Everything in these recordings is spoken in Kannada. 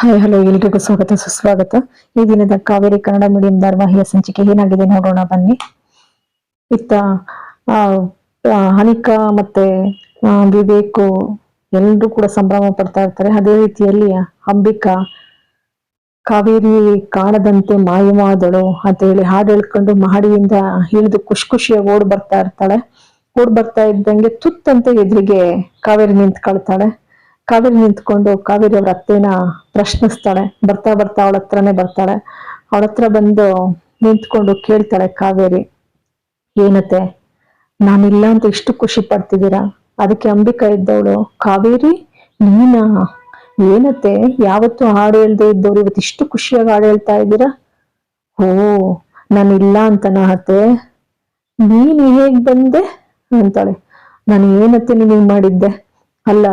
ಹಾಯ್, ಹಲೋ, ಎಲ್ರಿಗೂ ಸ್ವಾಗತ, ಸುಸ್ವಾಗತ. ಈ ದಿನದ ಕಾವೇರಿ ಕನ್ನಡ ಮೀಡಿಯಂ ಧಾರವಾಹಿಯ ಸಂಚಿಕೆ ಏನಾಗಿದೆ ನೋಡೋಣ, ಬನ್ನಿ. ಇತ್ತ ಅನಿಕಾ ಮತ್ತೆ ವಿವೇಕು ಎಲ್ಲರೂ ಕೂಡ ಸಂಭ್ರಮ ಪಡ್ತಾ ಇರ್ತಾರೆ. ಅದೇ ರೀತಿಯಲ್ಲಿ ಅಂಬಿಕಾ ಕಾವೇರಿ ಕಾಣದಂತೆ ಮಾಯವಾದಳು ಅಂತ ಹೇಳಿ ಹಾಡು ಹೇಳ್ಕೊಂಡು ಮಹಡಿಯಿಂದ ಹಿಡಿದು ಖುಷಿ ಖುಷಿಯಾಗಿ ಓಡ್ ಬರ್ತಾ ಇರ್ತಾಳೆ. ಓಡ್ ಬರ್ತಾ ಇದ್ದಂಗೆ ತುತ್ತಂತೆ ಎದುರಿಗೆ ಕಾವೇರಿ ನಿಂತ್ಕೊಳ್ತಾಳೆ. ಕಾವೇರಿ ನಿಂತ್ಕೊಂಡು ಕಾವೇರಿ ಅವ್ರ ಅತ್ತೆನ ಪ್ರಶ್ನಿಸ್ತಾಳೆ, ಬರ್ತಾ ಬರ್ತಾ ಅವಳ ಹತ್ರನೇ ಬರ್ತಾಳೆ. ಅವಳ ಹತ್ರ ಬಂದು ನಿಂತ್ಕೊಂಡು ಕೇಳ್ತಾಳೆ, ಕಾವೇರಿ, ಏನತ್ತೆ? ನಾನಿಲ್ಲ ಅಂತ ಇಷ್ಟು ಖುಷಿ ಪಡ್ತಿದ್ದೀರಾ? ಅದಕ್ಕೆ ಅಂಬಿಕಾ ಇದ್ದವಳು, ಕಾವೇರಿ, ನೀನಾ? ಏನತ್ತೆ? ಯಾವತ್ತು ಹಾಡು ಹೇಳ್ದೆ ಇದ್ದವ್ರು ಇವತ್ತು ಇಷ್ಟು ಖುಷಿಯಾಗಿ ಹಾಡು ಹೇಳ್ತಾ ಇದ್ದೀರಾ? ಓ ನಾನಿಲ್ಲ ಅಂತನಾ ಅತ್ತೆ. ನೀನು ಹೇಗ್ ಬಂದೆ? ಅಂತಾಳೆ. ನಾನು ಏನತ್ತೆ ನಿನಗೆ ಮಾಡಿದ್ದೆ? ಅಲ್ಲ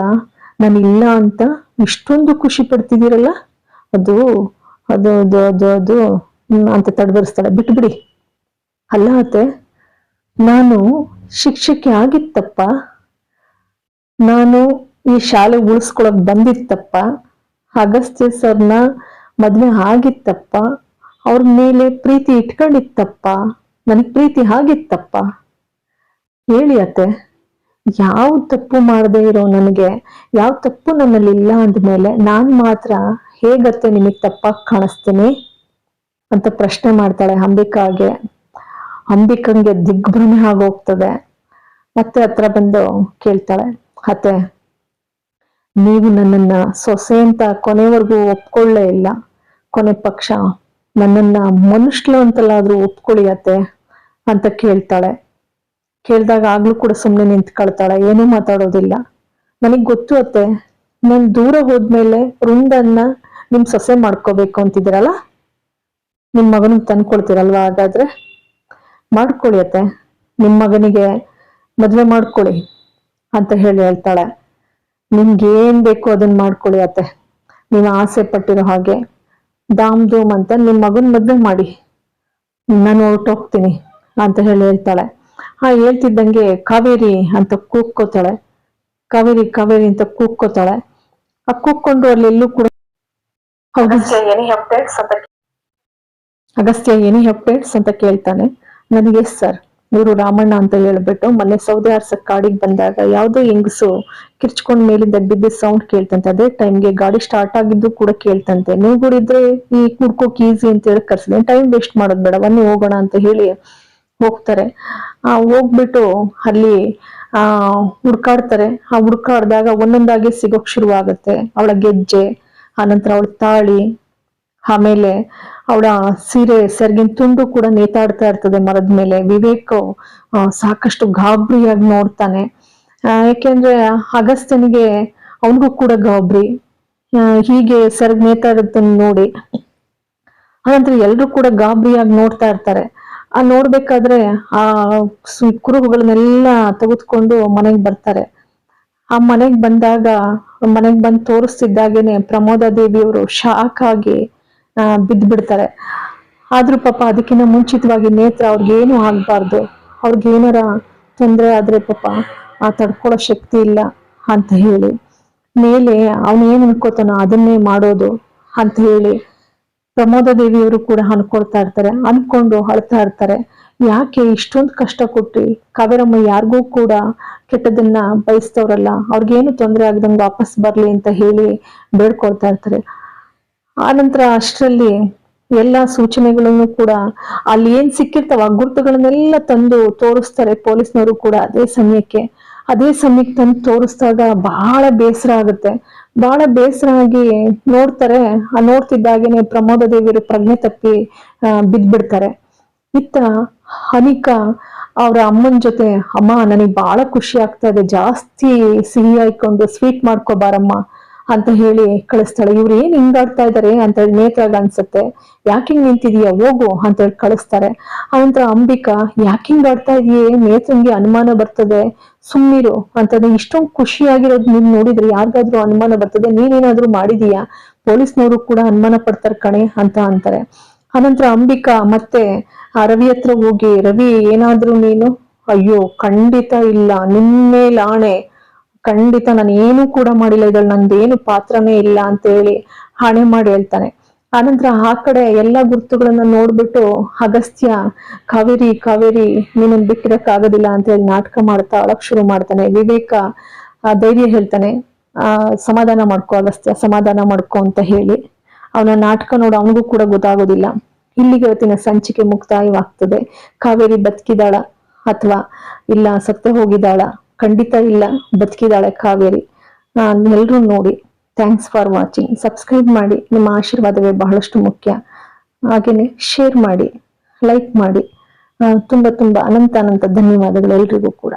ನಾನು ಇಲ್ಲ ಅಂತ ಇಷ್ಟೊಂದು ಖುಷಿ ಪಡ್ತಿದ್ದೀರಲ್ಲ? ಅದು ಅದು ಅದು ಅದು ಅದು ಅಂತ ತಡಬರಿಸ್ತಾಳೆ. ಬಿಟ್ಬಿಡಿ. ಅಲ್ಲ ಅತ್ತೆ, ನಾನು ಶಿಕ್ಷಕಿ ಆಗಿತ್ತಪ್ಪ. ನಾನು ಈ ಶಾಲೆ ಉಳಿಸ್ಕೊಳಕ್ ಬಂದಿತ್ತಪ್ಪ. ಅಗಸ್ತ್ಯ ಸರ್ನ ಮದ್ವೆ ಆಗಿತ್ತಪ್ಪ. ಅವ್ರ ಮೇಲೆ ಪ್ರೀತಿ ಇಟ್ಕೊಂಡಿತ್ತಪ್ಪ. ನನಗ್ ಪ್ರೀತಿ ಆಗಿತ್ತಪ್ಪ. ಹೇಳಿ ಅತ್ತೆ. ಯಾವ ತಪ್ಪು ಮಾಡದೇ ಇರೋ ನನಗೆ, ಯಾವ ತಪ್ಪು ನನ್ನಲ್ಲಿ ಇಲ್ಲ ಅಂದ್ಮೇಲೆ ನಾನ್ ಮಾತ್ರ ಹೇಗತ್ತೆ ನಿಮಗ್ ತಪ್ಪಾಗಿ ಕಾಣಿಸ್ತೀನಿ ಅಂತ ಪ್ರಶ್ನೆ ಮಾಡ್ತಾಳೆ ಅಂಬಿಕಾಗೆ. ಅಂಬಿಕಂಗೆ ದಿಗ್ಭ್ರಮೆ ಆಗೋಗ್ತದೆ. ಮತ್ತೆ ಹತ್ರ ಬಂದು ಕೇಳ್ತಾಳೆ, ಅತ್ತೆ, ನೀವು ನನ್ನನ್ನ ಸೊಸೆ ಅಂತ ಕೊನೆವರೆಗೂ ಒಪ್ಕೊಳ್ಳೇ ಇಲ್ಲ. ಕೊನೆ ಪಕ್ಷ ನನ್ನನ್ನ ಮನುಷ್ಯಲು ಅಂತಲಾದ್ರೂ ಒಪ್ಕೊಳ್ಳಿ ಅತ್ತೆ, ಅಂತ ಕೇಳ್ತಾಳೆ. ಕೇಳ್ದಾಗ ಆಗ್ಲೂ ಕೂಡ ಸುಮ್ಮನೆ ನಿಂತ್ಕೊಳ್ತಾಳೆ, ಏನೂ ಮಾತಾಡೋದಿಲ್ಲ. ನನಗ್ ಗೊತ್ತು ಅತ್ತೆ, ನಾನು ದೂರ ಹೋದ್ಮೇಲೆ ವೃಂದನ್ನ ನಿಮ್ ಸೊಸೆ ಮಾಡ್ಕೋಬೇಕು ಅಂತಿದ್ದೀರಲ್ಲ? ನಿಮ್ ಮಗನಿಗೆ ತಂದ್ಕೊಳ್ತೀರಲ್ವಾ ಹಾಗಾದ್ರೆ? ಮಾಡ್ಕೊಳ್ಳಿ ಅತ್ತೆ, ನಿಮ್ ಮಗನಿಗೆ ಮದ್ವೆ ಮಾಡ್ಕೊಳ್ಳಿ ಅಂತ ಹೇಳಿ ಹೇಳ್ತಾಳೆ. ನಿಮ್ಗೆ ಏನ್ ಬೇಕು ಅದನ್ನ ಮಾಡ್ಕೊಳ್ಳಿ ಅತ್ತೆ. ನೀವು ಆಸೆ ಪಟ್ಟಿರೋ ಹಾಗೆ, ದಾಮ್ ದೂಮ್ ಅಂತ ನಿಮ್ ಮಗನ್ ಮದ್ವೆ ಮಾಡಿ. ನಾನು ಹೊರಟೋಗ್ತೀನಿ ಅಂತ ಹೇಳಿ ಹೇಳ್ತಾಳೆ. ಆ ಹೇಳ್ತಿದ್ದಂಗೆ ಕಾವೇರಿ ಅಂತ ಕೂಗ್ಕೋತಾಳೆ ಕಾವೇರಿ ಕಾವೇರಿ ಅಂತ ಕೂಗ್ಕೋತಾಳೆ ಆ ಕೂಗ್ಕೊಂಡು ಅಲ್ಲೆಲ್ಲೂ ಕೂಡ ಅಗಸ್ತ್ಯ ಎನಿ ಅಪ್ಡೇಟ್ಸ್ ಅಂತ ಅಗಸ್ತ್ಯ ಎನಿ ಅಪ್ಡೇಟ್ಸ್ ಅಂತ ಕೇಳ್ತಾನೆ. ನನಗೆ ಸರ್ ಇವರು ರಾಮಣ್ಣ ಅಂತ ಹೇಳ್ಬಿಟ್ಟು ಮೊನ್ನೆ ಸೌದೆ ಆರ್ಸಕ್ ಕಾಡಿಗೆ ಬಂದಾಗ ಯಾವುದೋ ಹೆಂಗಸು ಕಿರ್ಚ್ಕೊಂಡ್ ಮೇಲಿಂದ ಬಿದ್ದ ಸೌಂಡ್ ಕೇಳ್ತಂತೆ. ಅದೇ ಟೈಮ್ಗೆ ಗಾಡಿ ಸ್ಟಾರ್ಟ್ ಆಗಿದ್ದು ಕೂಡ ಕೇಳ್ತಂತೆ. ನೀವು ಕೂಡ ಇದ್ರೆ ಈ ಕುಡ್ಕೋಕ್ ಈಸಿ ಅಂತ ಹೇಳಿ ಕರ್ಸಿದೆ ಟೈಮ್ ವೇಸ್ಟ್ ಮಾಡೋದ್ ಬೇಡ. ಬನ್ನಿ ಹೋಗೋಣ ಅಂತ ಹೇಳಿ ಹೋಗ್ತಾರೆ. ಹೋಗ್ಬಿಟ್ಟು ಅಲ್ಲಿ, ಆ, ಹುಡ್ಕಾಡ್ತಾರೆ. ಆ ಹುಡ್ಕಾಡ್ದಾಗ ಒಂದೊಂದಾಗಿ ಸಿಗೋಕ್ ಶುರುವಾಗುತ್ತೆ. ಅವಳ ಗೆಜ್ಜೆ ಆನಂತರ ಅವಳ ತಾಳಿ, ಆಮೇಲೆ ಅವಳ ಸೀರೆ, ಸೆರ್ಗಿನ ತುಂಡು ಕೂಡ ನೇತಾಡ್ತಾ ಇರ್ತದೆ ಮರದ ಮೇಲೆ. ವಿವೇಕ್ ಸಾಕಷ್ಟು ಗಾಬರಿಯಾಗಿ ನೋಡ್ತಾನೆ. ಯಾಕೆಂದ್ರೆ ಅಗಸ್ತ್ಯನಿಗೆ ಅವನಿಗೂ ಕೂಡ ಗಾಬರಿ. ಹೀಗೆ ಸೆರ್ಗ್ ನೇತಾಡೋದನ್ನ ನೋಡಿ ಆನಂತರ ಎಲ್ರು ಕೂಡ ಗಾಬರಿಯಾಗಿ ನೋಡ್ತಾ ಇರ್ತಾರೆ. ಆ ನೋಡ್ಬೇಕಾದ್ರೆ ಆ ಕುರುಹುಗಳನ್ನೆಲ್ಲ ತೆಗೆದುಕೊಂಡು ಮನೆಗೆ ಬರ್ತಾರೆ. ಆ ಮನೆಗೆ ಬಂದಾಗ, ಮನೆಗೆ ಬಂದು ತೋರಿಸ್ತಿದ್ದಾಗೇನೆ ಪ್ರಮೋದ ದೇವಿಯವರು ಶಾಕ್ ಆಗಿ ಬಿದ್ದು ಬಿಡ್ತಾರೆ ಆದ್ರೂ ಪಾಪ ಅದಕ್ಕಿಂತ ಮುಂಚಿತವಾಗಿ ನೇತ್ರ ಅವ್ರಿಗೇನು ಆಗ್ಬಾರ್ದು. ಅವ್ರಿಗೇನಾರ ತೊಂದರೆ ಆದ್ರೆ ಪಾಪ ಆ ತಡ್ಕೊಳ್ಳೋ ಶಕ್ತಿ ಇಲ್ಲ ಅಂತ ಹೇಳಿ. ಮೇಲೆ ಅವನು ಏನ್ ಅನ್ಕೋತಾನೋ ಅದನ್ನೇ ಮಾಡೋದು ಅಂತ ಹೇಳಿ ಪ್ರಮೋದ ದೇವಿಯವರು ಕೂಡ ಅನ್ಕೊಳ್ತಾ ಇರ್ತಾರೆ, ಅನ್ಕೊಂಡು ಅಳ್ತಾ ಇರ್ತಾರೆ. ಯಾಕೆ ಇಷ್ಟೊಂದು ಕಷ್ಟ ಕೊಟ್ರಿ? ಕಾವೇರಮ್ಮ ಯಾರಿಗೂ ಕೂಡ ಕೆಟ್ಟದನ್ನ ಬಯಸ್ತವ್ರಲ್ಲ. ಅವ್ರಿಗೇನು ತೊಂದರೆ ಆಗದಂಗೆ ವಾಪಸ್ ಬರ್ಲಿ ಅಂತ ಹೇಳಿ ಬೇಡ್ಕೊಳ್ತಾ ಇರ್ತಾರೆ. ಆನಂತರ ಅಷ್ಟರಲ್ಲಿ ಎಲ್ಲಾ ಸೂಚನೆಗಳನ್ನು ಕೂಡ ಅಲ್ಲಿ ಏನ್ ಸಿಕ್ಕಿರ್ತಾವ ಗುರುತುಗಳನ್ನೆಲ್ಲ ತಂದು ತೋರಿಸ್ತಾರೆ ಪೊಲೀಸ್ನವರು ಕೂಡ ಅದೇ ಸಮಯಕ್ಕೆ. ಅದೇ ಸಮಯಕ್ಕೆ ತಂದು ತೋರಿಸಿದಾಗ ಬಹಳ ಬೇಸರ ಆಗುತ್ತೆ. ಬಹಳ ಬೇಸರ ಆಗಿ ನೋಡ್ತಾರೆ. ಆ ನೋಡ್ತಿದ್ದಾಗೇನೆ ಪ್ರಮೋದ ದೇವಿಯರು ಪ್ರಜ್ಞೆ ತಪ್ಪಿ ಬಿದ್ದ್ಬಿಡ್ತಾರೆ ಇತ್ತ ಅನಿಕಾ ಅವ್ರ ಅಮ್ಮನ ಜೊತೆ, ಅಮ್ಮ, ನನಗೆ ಬಹಳ ಖುಷಿ ಆಗ್ತಾ ಇದೆ. ಜಾಸ್ತಿ ಸಿಹಿ ಹಾಕೊಂಡು ಸ್ವೀಟ್ ಮಾಡ್ಕೋಬಾರಮ್ಮ. ಅಂತ ಹೇಳಿ ಕಳಿಸ್ತಾಳೆ. ಇವ್ರು ಏನ್ ಹಿಂಗಾಡ್ತಾ ಇದಾರೆ ಅಂತ ಹೇಳಿ ನೇತ್ರಾಗ ಅನ್ಸುತ್ತೆ. ಯಾಕೆ ಹಿಂಗ್ ನಿಂತಿದೀಯ? ಹೋಗು ಅಂತ ಹೇಳಿ ಕಳಿಸ್ತಾರೆ. ಅನಂತರ ಅಂಬಿಕಾ, ಯಾಕೆ ಹಿಂಗಾಡ್ತಾ ಇದೀಯೇ? ನೇತ್ರಂಗೆ ಅನುಮಾನ ಬರ್ತದೆ. ಸುಮ್ಮಿರು ಅಂತಂದ್ರೆ ಇಷ್ಟೊಂದು ಖುಷಿಯಾಗಿರೋದು ನೀನ್ ನೋಡಿದ್ರೆ ಯಾರಿಗಾದ್ರೂ ಅನುಮಾನ ಬರ್ತದೆ. ನೀನೇನಾದ್ರೂ ಮಾಡಿದೀಯಾ? ಪೊಲೀಸ್ನವರು ಕೂಡ ಅನುಮಾನ ಪಡ್ತಾರೆ ಕಣೆ ಅಂತ ಅಂತಾರೆ. ಅನಂತರ ಅಂಬಿಕಾ, ಮತ್ತೆ ಆ ರವಿ ಹತ್ರ ಹೋಗಿ, ರವಿ, ಏನಾದ್ರೂ ನೀನು? ಅಯ್ಯೋ, ಖಂಡಿತ ಇಲ್ಲ. ನಿನ್ನೆ ಆಣೆ. ಖಂಡಿತ ನಾನು ಏನು ಕೂಡ ಮಾಡಿಲ್ಲ, ಇದ್ರಲ್ಲಿ ನಂದೇನು ಪಾತ್ರನೇ ಇಲ್ಲ ಅಂತ ಹೇಳಿ ಹಣೆ ಮಾಡಿ ಹೇಳ್ತಾನೆ. ಆನಂತರ ಆ ಕಡೆ ಎಲ್ಲ ಗುರುತುಗಳನ್ನ ನೋಡ್ಬಿಟ್ಟು ಅಗಸ್ತ್ಯ, ಕಾವೇರಿ ಕಾವೇರಿ ನೀನು ಬಿಟ್ಟಿರಕ್ ಆಗೋದಿಲ್ಲ ಅಂತ ಹೇಳಿ ನಾಟಕ ಮಾಡ್ತಾ ಅಳಕ್ ಶುರು ಮಾಡ್ತಾನೆ. ವಿವೇಕ ಧೈರ್ಯ ಹೇಳ್ತಾನೆ. ಆ, ಸಮಾಧಾನ ಮಾಡ್ಕೋ ಅಗಸ್ತ್ಯ, ಸಮಾಧಾನ ಮಾಡ್ಕೋ ಅಂತ ಹೇಳಿ. ಅವನ ನಾಟಕ ನೋಡು ಅವನಿಗೂ ಕೂಡ ಗೊತ್ತಾಗೋದಿಲ್ಲ. ಇಲ್ಲಿಗೆ ಇವತ್ತಿನ ಸಂಚಿಕೆ ಮುಕ್ತಾಯವಾಗ್ತದೆ. ಕಾವೇರಿ ಬದುಕಿದಾಳ ಅಥವಾ ಇಲ್ಲ ಸತ್ತ ಹೋಗಿದ್ದಾಳ? ಖಂಡಿತ ಇಲ್ಲ. ಬದುಕಿದಾಳೆ ಕಾವೇರಿ. ಎಲ್ಲರೂ ನೋಡಿ ಥ್ಯಾಂಕ್ಸ್ ಫಾರ್ ವಾಚಿಂಗ್ ಸಬ್ಸ್ಕ್ರೈಬ್ ಮಾಡಿ, ನಿಮ್ಮ ಆಶೀರ್ವಾದವೇ ಬಹಳಷ್ಟು ಮುಖ್ಯ. ಹಾಗೇನೆ ಶೇರ್ ಮಾಡಿ ಲೈಕ್ ಮಾಡಿ. ತುಂಬಾ ತುಂಬಾ ಅನಂತ ಅನಂತ ಧನ್ಯವಾದಗಳು ಎಲ್ರಿಗೂ ಕೂಡ.